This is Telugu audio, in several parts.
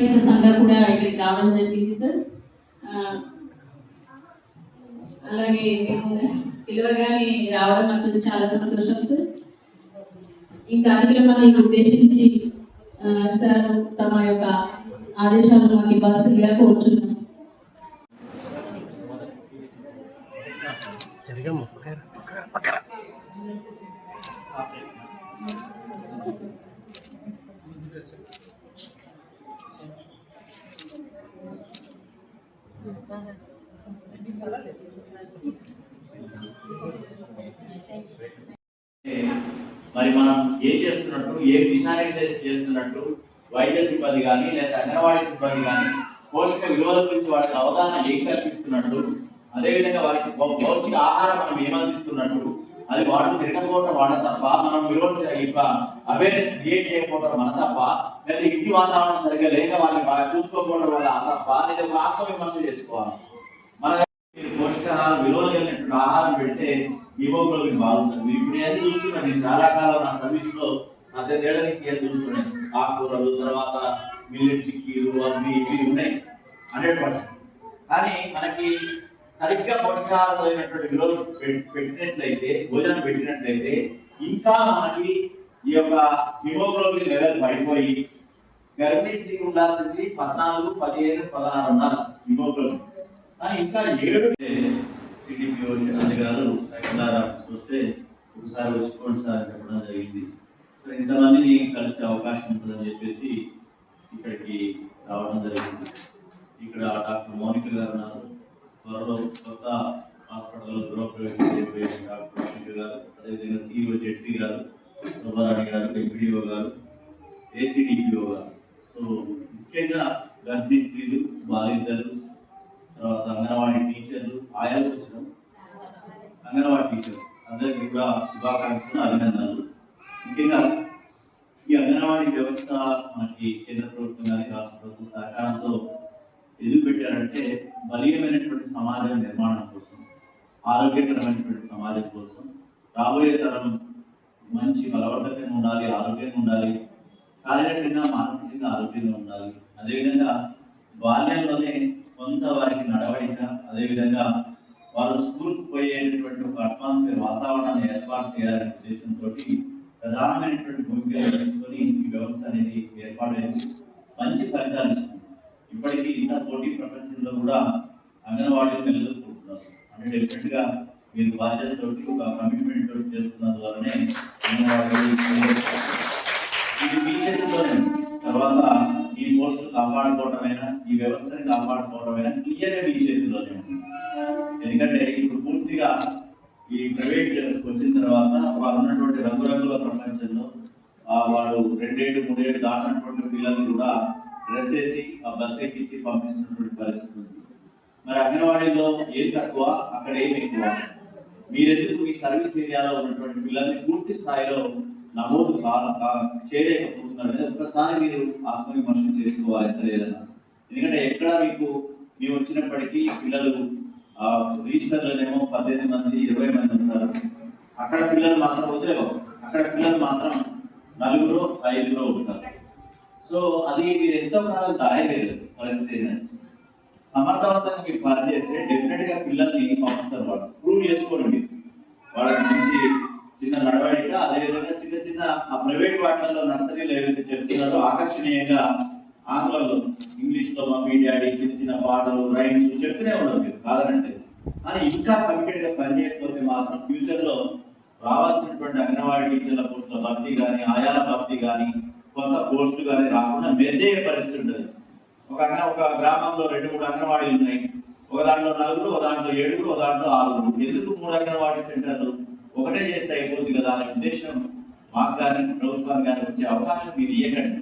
టీచర్స్ అందరూ కూడా ఇక్కడికి రావడం జరిగింది సార్. అలాగే మేము పిలవగానే రావడం నాకు చాలా సంతోషం సార్. ఈ కార్యక్రమాన్ని ఉద్దేశించి సార్ తమ యొక్క ఆదేశాలను మాకు ఇవ్వాల్సిందిగా కోరుతున్నాను జరగమ్మ మరి మనం ఏం చేస్తున్నట్టు ఏ దిశానిర్దేశం చేస్తున్నట్టు వైద్య సిబ్బంది కానీ లేదా అంగన్వాడీ సిబ్బంది కానీ పోషక విలువల గురించి వాళ్ళకి అవగాహన ఏం కల్పిస్తున్నట్టు అదేవిధంగా వారికి భౌతిక ఆహారం మనం ఏమందిస్తున్నట్టు అది వాళ్ళు తిరగకపోవడం వాళ్ళ తప్ప మనం విలువలు అవేర్నెస్ క్రియేట్ చేయకపోవడం మన తప్ప లేదా ఇంటి వాతావరణం సరిగ్గా లేక వాళ్ళని బాగా చూసుకోకపోవడం వల్ల తప్ప లేదా ఆత్మ విమర్శ చేసుకోవాలి. మన పోషకాహార విలువలు కలిగినటువంటి ఆహారం పెడితే హిమోగ్లోబిన్ బాగుంటుంది. మీరు ఇప్పుడు ఏం చూస్తున్నాను నేను చాలా కాలం నా సర్వీస్లో పద్దెనిమిది నుంచి ఏం చూస్తున్నాను. ఆకుకూరలు తర్వాత మిల్లెట్ చిక్కీలు అవి ఇవి ఉన్నాయి. Hundred percent. కానీ మనకి సరిగ్గా పోషకాలైనటువంటి విలువలు పెట్టినట్లయితే భోజనం పెట్టినట్లయితే ఇంకా మనకి ఈ యొక్క హిమోగ్లోబిన్ లెవెల్ పడిపోయి గర్భిణీ స్త్రీకి ఉండాల్సింది పద్నాలుగు పదిహేను పదహారు ఉండాలి హిమోగ్లోబిన్ కానీ ఇంకా ఏడు సిడిపిఓ చంద్ర గారు వస్తే ఒకసారి వచ్చుకోండి సార్ చెప్పడం జరిగింది. సో ఇంతమందిని కలిసే అవకాశం ఉంటుందని చెప్పేసి ఇక్కడికి రావడం జరిగింది. ఇక్కడ డాక్టర్ మౌనిక గారు ఉన్నారు. త్వరలో కొత్త హాస్పిటల్లో గృహప్రవేశం డాక్టర్ మౌనిక గారు అదేవిధంగా సిఇఓ జెట్టీ గారు సుబ్బారాణి గారు ఎంపీడీఓ గారు ఏసీడీపీఓ గారు. సో ముఖ్యంగా గర్భిణీ స్త్రీలు బాలింతలు తర్వాత అంగన్వాడీ టీచర్లు ఆయాలు వచ్చినాం. అంగన్వాడీ టీచర్. అందరికీ కూడా శుభాకాంక్షలు అభినందనలు. ముఖ్యంగా ఈ అంగన్వాడీ వ్యవస్థ మనకి కేంద్ర ప్రభుత్వం కానీ రాష్ట్ర ప్రభుత్వం సహకారంతో ఎందుకు పెట్టారంటే బలీయమైనటువంటి సమాజం నిర్మాణం కోసం ఆరోగ్యకరమైనటువంటి సమాజం కోసం రాబోయే తరం మంచి బలవర్ధకంగా ఉండాలి ఆరోగ్యంగా ఉండాలి శారీరకంగా మానసికంగా ఆరోగ్యంగా ఉండాలి. అదేవిధంగా బాల్యంలోనే కొంత వారికి నడవడిక అదేవిధంగా వారు స్కూల్కి పోయేటటువంటి అట్మాస్ఫియర్ వాతావరణాన్ని ఏర్పాటు చేయాలనే ఉద్దేశంతో ప్రధానమైనటువంటి భూమికలు తీసుకొని ఈ వ్యవస్థ అనేది ఏర్పాటైంది. మంచి ఫలితాలు ఇస్తుంది. ఇప్పటికీ ఇంత పోటీ ప్రపంచంలో కూడా అంగన్వాడీలు నిలదొక్కుంటున్నారు అంటే డెఫినెట్గా మీరు బాధ్యతతోటి ఒక కమిట్మెంట్ తోటి చేస్తున్న ద్వారానే ఇది మీ చేతుల్లోనే. తర్వాత ఈ పోస్టులు కాపాడుకోవడమైనా ఈ వ్యవస్థని కాపాడుకోవడమైనా క్లియర్ మీ చేతుల్లోనే ఉంటుంది. ఎందుకంటే ప్రైవేట్ వచ్చిన తర్వాత వారు ఉన్నటువంటి రంగురంగుల ప్రపంచంలో వాళ్ళు రెండేళ్ళు మూడేళ్ళు దాటినటువంటి పిల్లల్ని కూడా డ్రెస్ వేసి ఆ బస్ ఎక్కించి పంపిస్తున్నటువంటి పరిస్థితి ఉంది. మరి అంగన్వాడీలో ఏది తక్కువ అక్కడ ఏం ఎక్కువ? మీరెందుకు మీ సర్వీస్ ఏరియాలో ఉన్నటువంటి పిల్లల్ని పూర్తి స్థాయిలో నమోదు కా- చేయలేకపోతున్నారు అనేది ఒకసారి మీరు ఆత్మవిమర్శనం చేసుకోవాలి ఎంత లేదన్నా ఎందుకంటే ఎక్కడ మీకు మేము వచ్చినప్పటికీ పిల్లలు రిజిస్టర్లోనేమో పద్దెనిమిది మంది ఇరవై మంది ఉంటారు. అక్కడ పిల్లలు మాత్రం వదిలేవు అక్కడ పిల్లలు మాత్రం నలుగురు ఐదుగురు ఉంటారు. సో అది మీరు ఎంతో కాలం దాయలేదు పరిస్థితి. ఏంటంటే సమర్థవంతంగా మీరు పనిచేస్తే డెఫినెట్గా పిల్లల్ని పంపుతారు వాళ్ళు. ప్రూవ్ చేసుకోండి వాళ్ళ వాళ్ళకి మంచి చిన్న నడవడిక అదేవిధంగా చిన్న చిన్న ఆ ప్రైవేట్ వాటిల్లో నర్సరీలు ఏవైతే చెప్తున్నారో ఆకర్షణీయంగా ఆంగ్లంలో ఇంగ్లీష్లో మమ్మీ డాడీ చిన్న చిన్న పాటలు రైమ్స్ చెప్తూనే ఉన్నారు మీరు కాదనంటే కానీ ఇంకా కమిటెడ్గా పనిచేయకపోతే మాత్రం ఫ్యూచర్లో రావాల్సినటువంటి అంగన్వాడీ టీచర్ల పోస్టుల భర్తీ కానీ ఆయాల భర్తీ కానీ కొత్త పోస్టులు కానీ రాకుండా మెరుజయ్యే పరిస్థితి ఉంటుంది. ఒక అంగ ఒక గ్రామంలో రెండు మూడు అంగన్వాడీలు ఉన్నాయి. ఒక దాంట్లో నలుగురు ఒక దాంట్లో ఏడుగురు ఒక దాంట్లో ఆరుగురు. ఎందుకు మూడు అంగన్వాడీ సెంటర్లు ఒకటే చేస్తే అయిపోతుంది కదా అనే ఉద్దేశం మాకు కానీ ప్రభుత్వానికి కానీ వచ్చే అవకాశం మీరు ఇవ్వకండి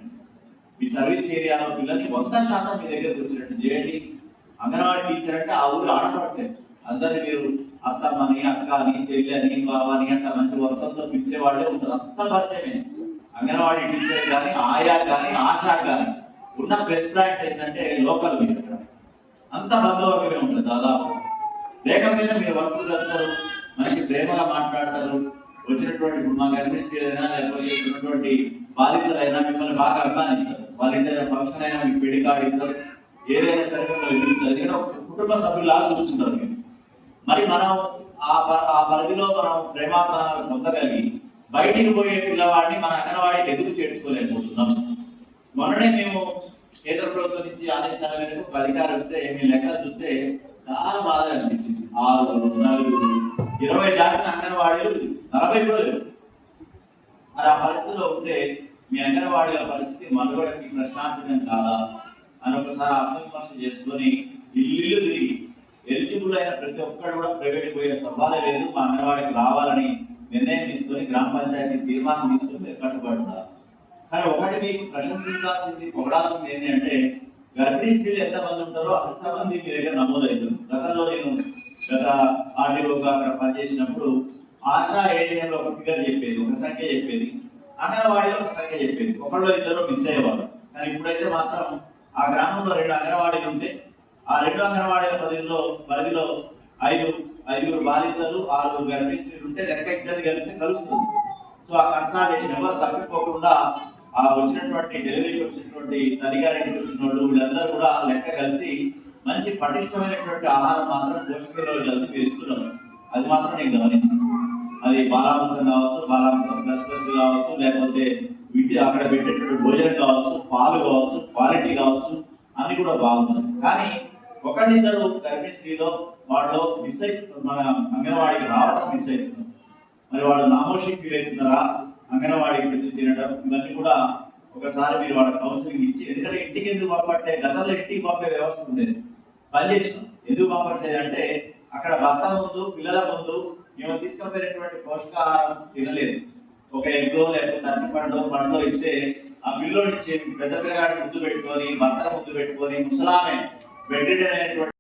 మీ సర్వీస్ ఏరియాలో పిల్లల్ని వంద శాతం మీ దగ్గరకు వచ్చినట్టు చేయండి అంగన్వాడీ టీచర్ అంటే ఆ ఊరు ఆడపడితే అందరినీ మీరు అత్తమ్మని అక్క అని చెల్లి అని బావ అని అట్లా మంచి వసంతో పిలిచేవాళ్ళే ఉంటారు. అంత పరిచయమే. అంగన్వాడీ టీచర్ కానీ ఆయా కానీ ఆశా కానీ ఉన్న బెస్ట్ పాయింట్ ఏంటంటే లోకల్ మీరు ఇక్కడ అంత బంధువర్గమే ఉంటుంది దాదాపు. లేకపోయినా మీరు వర్క్ చేస్తారు మంచి ప్రేమగా మాట్లాడతారు. వచ్చినటువంటి ఇప్పుడు మా గర్భిణీ స్త్రీలైనా లేకపోతే ఇక్కడ ఉన్నటువంటి బాధితులైనా మిమ్మల్ని బాగా అభిమానిస్తారు. వాళ్ళ ఇంటి ఫంక్షన్ అయినా మీకు పెళ్ళి కార్డు ఇస్తారు. ఏదైనా సరే ఎందుకంటే కుటుంబ సభ్యులాగా చూస్తుంటారు మీరు. మరి మనం ఆ ప- ఆ పరిధిలో మనం ప్రేమాభిమానాలు పొందగలిగి బయటికి పోయే పిల్లవాడిని మన అంగన్వాడికి ఎదురు చేర్చుకోలేకపోతున్నాం? మొన్ననే మేము కేంద్ర ప్రభుత్వం నుంచి ఆదేశాల మేరకు ఒక వస్తే మీ లెక్కలు చూస్తే చాలా బాధ అనిపించింది. ఆరు నలుగురు ఇరవై దాటిన అంగన్వాడీలు నలభై కూడా లేవు మరి ఆ పరిస్థితిలో ఉంటే మీ అంగన్వాడీల పరిస్థితి మనుగడకి ప్రశ్నార్థకం కాదా? అని ఒకసారి ఆత్మవిమర్శ చేసుకొని ఇల్లు ఇల్లు తిరిగి ఎలిజిబుల్ అయిన ప్రతి ఒక్కరు కూడా ప్రైవేట్ పోయే సవాలే లేదు. మా అంగన్వాడికి రావాలని నిర్ణయం తీసుకొని గ్రామ పంచాయతీ తీర్మానం తీసుకొని మీరు కట్టుబడుతున్నారు కానీ ఒకటి మీకు ప్రశంసించాల్సింది పొగడాల్సింది ఏంటి అంటే గర్భిణీ స్త్రీలు ఎంతమంది ఉంటారో అంతమంది మీ దగ్గర నమోదవుతుంది గతంలో నేను గత ఆర్డీఓగా అక్కడ పనిచేసినప్పుడు ఆశా ఏరియాలో ఒక ఫిగర్ చెప్పేది ఒక సంఖ్య చెప్పేది. అంగన్వాడీలో ఒక సంఖ్య చెప్పేది. ఒకళ్ళు ఇద్దరు మిస్ అయ్యేవాళ్ళు. కానీ ఇప్పుడైతే మాత్రం ఆ గ్రామంలో రెండు అంగన్వాడీలు ఉంటే ఆ రెండు అంగన్వాడీల పరిధిలో పరిధిలో ఐదు ఐదుగురు బాధితులు ఆరుగురు గర్భిణీ ఉంటే లెక్క ఇద్దరు కలిపితే కలుస్తుంది. సో ఆ కన్సల్టేషన్ ఎవరు తప్పిపోకుండా ఆ వచ్చినటువంటి డెలివరీకి వచ్చినటువంటి తల్లిగారింటికి వచ్చిన వాళ్ళు వీళ్ళందరూ కూడా లెక్క కలిసి మంచి పటిష్టమైనటువంటి ఆహారం మాత్రం పోషక వీళ్ళందరూ మీరు ఇస్తున్నారు. అది మాత్రం నేను గమనించాను. అది బాలామృతం కావచ్చు బాలామృతం కావచ్చు లేకపోతే వీటి అక్కడ పెట్టేటువంటి భోజనం కావచ్చు పాలు కావచ్చు క్వాలిటీ కావచ్చు అన్ని కూడా బాగుంటుంది. కానీ ఒకరిద్దరు గర్భిణీ స్త్రీలో వాళ్ళు మిస్ అవుతుంది మన అంగన్వాడికి రావడం మిస్ అవుతుంది మరి వాళ్ళు నామోషి ఫీల్ అవుతున్నారా అంగన్వాడికి వచ్చి తినడం ఇవన్నీ కూడా ఒకసారి మీరు వాళ్ళ కౌన్సిలింగ్ ఇచ్చి ఎందుకంటే ఇంటికి ఎందుకు పంపట్టే గతంలో ఇంటికి పంపే వ్యవస్థ ఉండేది పని చేసినాం. ఎందుకు పంపట్లేదు అంటే అక్కడ భర్త ముందు పిల్లల ముందు మేము తీసుకుపోయినటువంటి పోషకాహారం తినలేదు. ఒక ఎగ్గో లేకపోతే అన్ని పండ్లో పండ్లో ఇస్తే ఆ పిల్లోడి పెద్ద పిల్లగాడి ముద్దు పెట్టుకొని భర్త ముద్దు పెట్టుకొని ముసలామె బెడ్రెడ్ అనేటువంటి